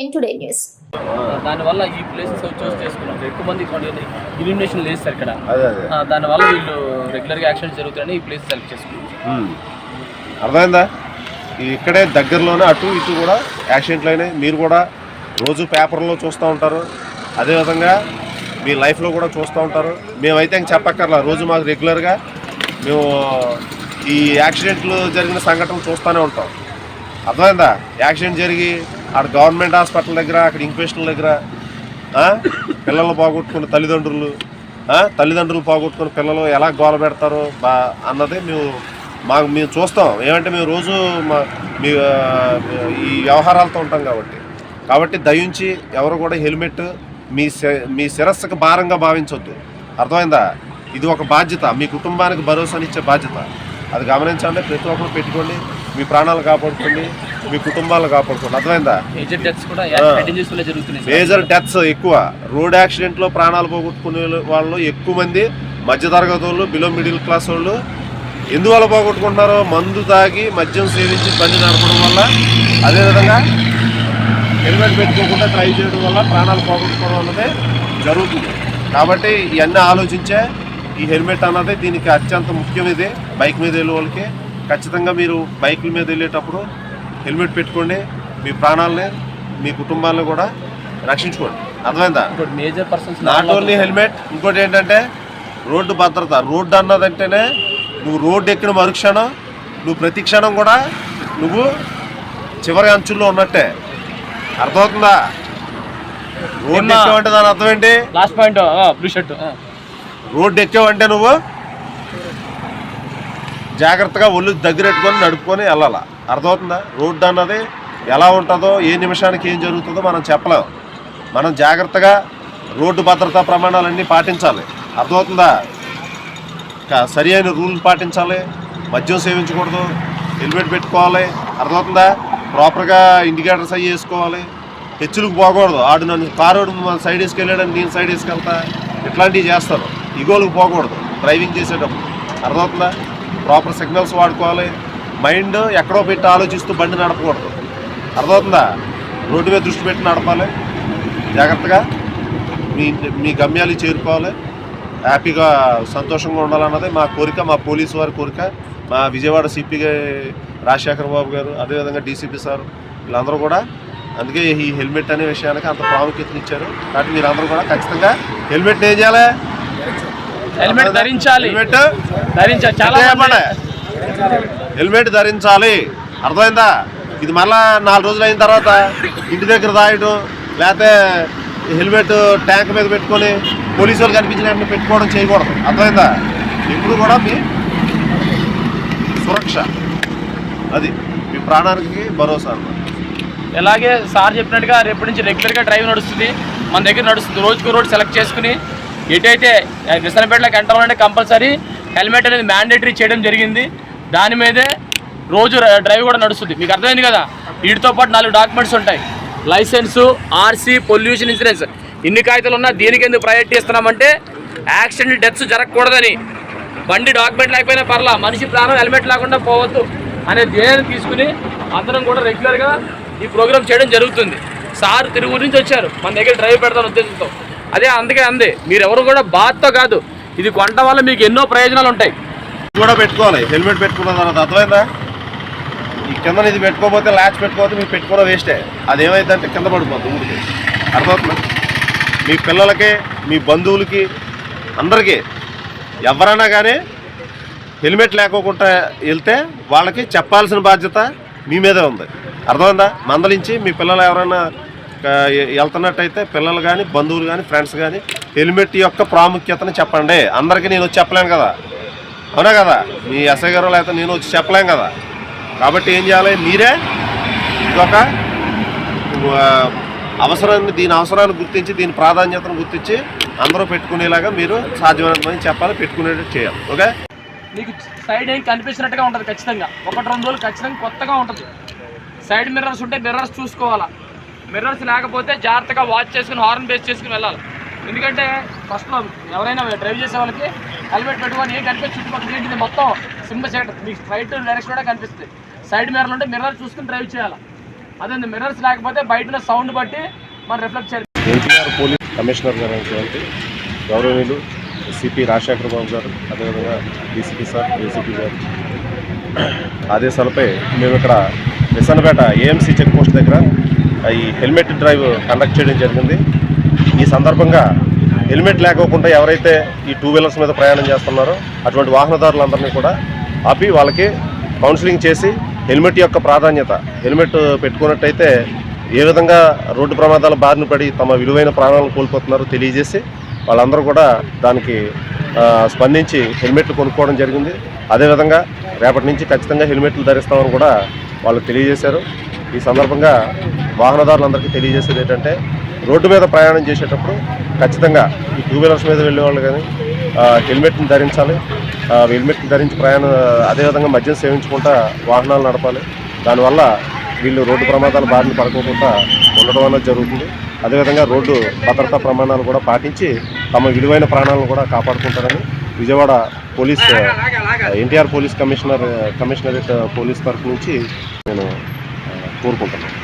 ఎన్ today news. దానివల్ల ఈ places చూస్ చేసుకున్నాం. ఎక్కువ మంది ఇలిమినేషన్ లేదు సార్ ఇక్కడ. అదే అదే. ఆ, దానివల్ల వీళ్ళు రెగ్యులర్గా యాక్సిడెంట్స్ జరుగుతాయని ఈ ప్లేస్ సెలెక్ట్ చేసుకున్నాం. అర్థమైందా? ఇక్కడే దగ్గరలోనే అటు ఇటు కూడా యాక్సిడెంట్లు అయినాయి. మీరు కూడా రోజు పేపర్లో చూస్తూ ఉంటారు. అదేవిధంగా మీ లైఫ్లో కూడా చూస్తూ ఉంటారు. మేమైతే ఇంక చెప్పక్కర్లా. రోజు మాకు రెగ్యులర్గా మేము ఈ యాక్సిడెంట్లు జరిగిన సంఘటనలు చూస్తూనే ఉంటాం. అర్థమైందా? యాక్సిడెంట్ జరిగి అక్కడ గవర్నమెంట్ హాస్పిటల్ దగ్గర అక్కడ ఇంక్వెస్టల్ దగ్గర పిల్లలు పోగొట్టుకున్న తల్లిదండ్రులు తల్లిదండ్రులు పోగొట్టుకున్న పిల్లలు ఎలా గోల పెడతారు బా అన్నది మేము మాకు మేము చూస్తాం. ఏమంటే మేము రోజు మా మీ ఈ వ్యవహారాలతో ఉంటాం కాబట్టి. కాబట్టి దయించి ఎవరు కూడా హెల్మెట్ మీ మీ శిరస్సుకు భారంగా భావించవద్దు అర్థమైందా? ఇది ఒక బాధ్యత. మీ కుటుంబానికి భరోసానిచ్చే బాధ్యత. అది గమనించండి ప్రతి ఒక్కరు పెట్టుకోండి మీ ప్రాణాలు కాపాడుకోండి మీ కుటుంబాలను కాపాడుకోండి. అర్థమైందా? మేజర్ డెత్స్ కూడా జరుగుతున్నాయి. మేజర్ డెత్స్ ఎక్కువ. రోడ్ యాక్సిడెంట్లో ప్రాణాలు పోగొట్టుకునే వాళ్ళు ఎక్కువ మంది మధ్యతరగతి వాళ్ళు బిలో మిడిల్ క్లాస్ వాళ్ళు. ఎందువల్ల పోగొట్టుకుంటున్నారు? మందు తాగి మద్యం సేవించి బండి నడపడం వల్ల. అదేవిధంగా హెల్మెట్ పెట్టుకోకుండా డ్రైవ్ చేయడం వల్ల ప్రాణాలు పోగొట్టుకోవడం అన్నది జరుగుతుంది. కాబట్టి ఇవన్నీ ఆలోచించే ఈ హెల్మెట్ అన్నది దీనికి అత్యంత ముఖ్యం ఇది బైక్ మీద వెళ్ళే వాళ్ళకి. ఖచ్చితంగా మీరు బైకుల మీద వెళ్ళేటప్పుడు హెల్మెట్ పెట్టుకోండి. మీ ప్రాణాలని మీ కుటుంబాలను కూడా రక్షించుకోండి. అర్థమైందా? Major persons not only helmet ఇంకోటి ఏంటంటే రోడ్డు భద్రత. రోడ్డు అన్నదంటేనే నువ్వు రోడ్డు ఎక్కిన మరుక్షణం నువ్వు ప్రతి క్షణం కూడా నువ్వు చివరి అంచుల్లో ఉన్నట్టే. అర్థమవుతుందా? రోడ్డు? ఎక్కావంటే దాని అర్థం ఏంటి? Last point blue shirt road ఎక్కావంటే నువ్వు జాగ్రత్తగా ఒళ్ళు దగ్గరెట్టుకొని నడుపుకొని వెళ్ళాల? అర్థమవుతుందా? రోడ్డు అన్నది ఎలా ఉంటుందో ఏ నిమిషానికి ఏం జరుగుతుందో మనం చెప్పలేం. మనం జాగ్రత్తగా రోడ్డు భద్రతా ప్రమాణాలన్నీ పాటించాలి. అర్థమవుతుందా? సరి అయిన రూల్ పాటించాలి. మద్యం సేవించకూడదు. హెల్మెట్ పెట్టుకోవాలి. అర్థమవుతుందా? ప్రాపర్గా ఇండికేటర్స్ అవి వేసుకోవాలి. హెచ్చులకు పోకూడదు. ఆడు నన్ను కారు మన సైడ్ వేసుకెళ్ళాడని నేను సైడ్ వేసుకెళ్తా. ఇట్లాంటివి చేస్తారు. ఇగోలకు పోకూడదు. డ్రైవింగ్ చేసేటప్పుడు. అర్థమవుతుందా? ప్రాపర్ సిగ్నల్స్ వాడుకోవాలి. మైండ్ ఎక్కడో పెట్టి ఆలోచిస్తూ బండి నడపకూడదు. అర్థమవుతుందా? రోడ్డు మీద దృష్టి పెట్టి నడపాలి. జాగ్రత్తగా మీ మీ గమ్యాలు చేరుకోవాలి. హ్యాపీగా సంతోషంగా ఉండాలన్నది మా కోరిక మా పోలీసు వారి కోరిక. మా విజయవాడ సిపి రాజశేఖర్ బాబు గారు అదేవిధంగా డీసీపీ సార్ వీళ్ళందరూ కూడా. అందుకే ఈ హెల్మెట్ అనే విషయానికి అంత ప్రాముఖ్యతనిచ్చారు కాబట్టి మీరందరూ కూడా ఖచ్చితంగా హెల్మెట్ ఏం చేయాలి? హెల్మెట్ ధరించాలి. హెల్మెట్ ధరించాలి. చాలా. హెల్మెట్ ధరించాలి. అర్థమైందా? ఇది మళ్ళా నాలుగు రోజులు అయిన తర్వాత ఇంటి దగ్గర తాగడం లేకపోతే హెల్మెట్ ట్యాంక్ మీద పెట్టుకొని పోలీసు వాళ్ళు కనిపించిన వెంటనే పెట్టుకోవడం చేయకూడదు. అర్థమైందా? ఇప్పుడు కూడా మీ సురక్ష. అది మీ ప్రాణానికి భరోసా ఎలాగే ఇలాగే సార్ చెప్పినట్టుగా రేపటి నుంచి రెగ్యులర్గా డ్రైవ్ నడుస్తుంది. మన దగ్గర నడుస్తుంది. రోజుకు రోడ్ సెలెక్ట్ చేసుకుని ఎటైతే విసనపేటలోకి ఎంటర్ అంటే కంపల్సరీ హెల్మెట్ అనేది మ్యాండేటరీ చేయడం జరిగింది. దాని మీదే రోజు డ్రైవ్ కూడా నడుస్తుంది. మీకు అర్థమైంది కదా? వీటితో పాటు నాలుగు డాక్యుమెంట్స్ ఉంటాయి. లైసెన్సు ఆర్సీ పొల్యూషన్ ఇన్సూరెన్స్ ఇన్ని కాగితాలు ఉన్నా దీనికి ఎందుకు ప్రయారిటీ ఇస్తున్నామంటే యాక్సిడెంట్ డెత్స్ జరగకూడదని. బండి డాక్యుమెంట్ లేకపోయినా పర్లా మనిషి ప్రాణం హెల్మెట్ లేకుండా పోవద్దు అనే ధ్యేయాన్ని తీసుకుని అందరం కూడా రెగ్యులర్గా ఈ ప్రోగ్రామ్ చేయడం జరుగుతుంది. సార్ తిరుగు నుంచి వచ్చారు. మన దగ్గర డ్రైవ్ పెడతాను ఉద్దేశంతో. అదే అందుకే అంది. మీరెవరు కూడా బాధతో కాదు. ఇది కొనడం వల్ల మీకు ఎన్నో ప్రయోజనాలు ఉంటాయి. కూడా పెట్టుకోవాలి. హెల్మెట్ పెట్టుకున్న తర్వాత అర్థమైందా? ఈ కింద ఇది పెట్టుకోకపోతే ల్యాచ్ పెట్టుకోకపోతే మీరు పెట్టుకోవడం వేస్టే. అది ఏమైందంటే కింద పడిపోతుంది ఊరికి. అర్థమవుతుంది? మీ పిల్లలకి మీ బంధువులకి అందరికీ ఎవరైనా కానీ హెల్మెట్ లేకోకుండా వెళ్తే వాళ్ళకి చెప్పాల్సిన బాధ్యత మీ మీదే ఉంది. అర్థమైందా? మందలించి మీ పిల్లలు ఎవరైనా వెళ్తున్నట్టయితే పిల్లలు కానీ బంధువులు కానీ ఫ్రెండ్స్ కానీ హెల్మెట్ యొక్క ప్రాముఖ్యతను చెప్పండి. అందరికీ నేను చెప్పలేను కదా. అవునా కదా? మీ ఎస్ఐ గారు లేకపోతే నేను వచ్చి చెప్పలేం కదా? కాబట్టి ఏం చేయాలి? మీరే ఇదొక అవసరాన్ని దీని అవసరాన్ని గుర్తించి దీని ప్రాధాన్యతను గుర్తించి అందరూ పెట్టుకునేలాగా మీరు సాధ్యమైనంతమంది చెప్పాలి పెట్టుకునేటట్టు చేయాలి. ఓకే? మీకు సైడ్ ఏం కనిపించినట్టుగా ఉంటుంది ఖచ్చితంగా. ఒకటి రెండు రోజులు ఖచ్చితంగా కొత్తగా ఉంటుంది. సైడ్ మిర్రర్స్ ఉంటే మిర్రర్స్ చూసుకోవాలా. మిర్రర్స్ లేకపోతే జాగ్రత్తగా వాచ్ చేసుకుని హార్న్ బేస్ చేసుకుని వెళ్ళాలి. ఎందుకంటే ఫస్ట్ ఎవరైనా డ్రైవ్ చేసే వాళ్ళకి హెల్మెట్ పెట్టుకొని ఏం కనిపించి చుట్టుపక్కల ఏంటిది మొత్తం సింబ సైడ్ మీకు స్ట్రైట్ డైరెక్షన్ కూడా కనిపిస్తుంది సైడ్ మిర్రర్లు ఉంటే మిర్రర్ చూసుకుని డ్రైవ్ చేయాలి? అదే మిర్రర్స్ లేకపోతే బయట సౌండ్ బట్టి మనం రిఫ్లెక్ట్ చేయాలి. పోలీస్ కమిషనర్ గారు అయినటువంటి గౌరవనీయులు సిపి రాజశేఖర బాబు గారు అదేవిధంగా డీసీపీ సార్ ఏసీపీ గారు ఆదేశాలపై మేము ఇక్కడ విసన్నపేట ఏఎంసీ చెక్ పోస్ట్ దగ్గర ఈ హెల్మెట్ డ్రైవ్ కండక్ట్ చేయడం జరిగింది. ఈ సందర్భంగా హెల్మెట్ లేకోకుండా ఎవరైతే ఈ టూ వీలర్స్ మీద ప్రయాణం చేస్తున్నారో అటువంటి వాహనదారులందరినీ కూడా ఆపి వాళ్ళకి కౌన్సిలింగ్ చేసి హెల్మెట్ యొక్క ప్రాధాన్యత హెల్మెట్ పెట్టుకున్నట్టయితే ఏ విధంగా రోడ్డు ప్రమాదాల బారిన పడి తమ విలువైన ప్రాణాలను కోల్పోతున్నారో తెలియజేసి వాళ్ళందరూ కూడా దానికి స్పందించి హెల్మెట్లు కొనుక్కోవడం జరిగింది. అదేవిధంగా రేపటి నుంచి ఖచ్చితంగా హెల్మెట్లు ధరిస్తామని కూడా వాళ్ళు తెలియజేశారు. ఈ సందర్భంగా వాహనదారులందరికీ తెలియజేసేది ఏంటంటే రోడ్డు మీద ప్రయాణం చేసేటప్పుడు ఖచ్చితంగా ఈ టూ వీలర్స్ మీద వెళ్ళే వాళ్ళు కానీ హెల్మెట్ని ధరించాలి. హెల్మెట్ని ధరించి ప్రయాణం అదేవిధంగా మద్యం సేవించుకుంటా వాహనాలు నడపాలి. దానివల్ల వీళ్ళు రోడ్డు ప్రమాదాల బారిన పడుకోకుండా ఉండడం అనేది జరుగుతుంది. అదేవిధంగా రోడ్డు భద్రతా ప్రమాణాలు కూడా పాటించి తమ విలువైన ప్రాణాలను కూడా కాపాడుకుంటారని Vijayawada police NTR police commissioner commissionerate police తరఫు నుంచి నేను కోరుకుంటున్నాను.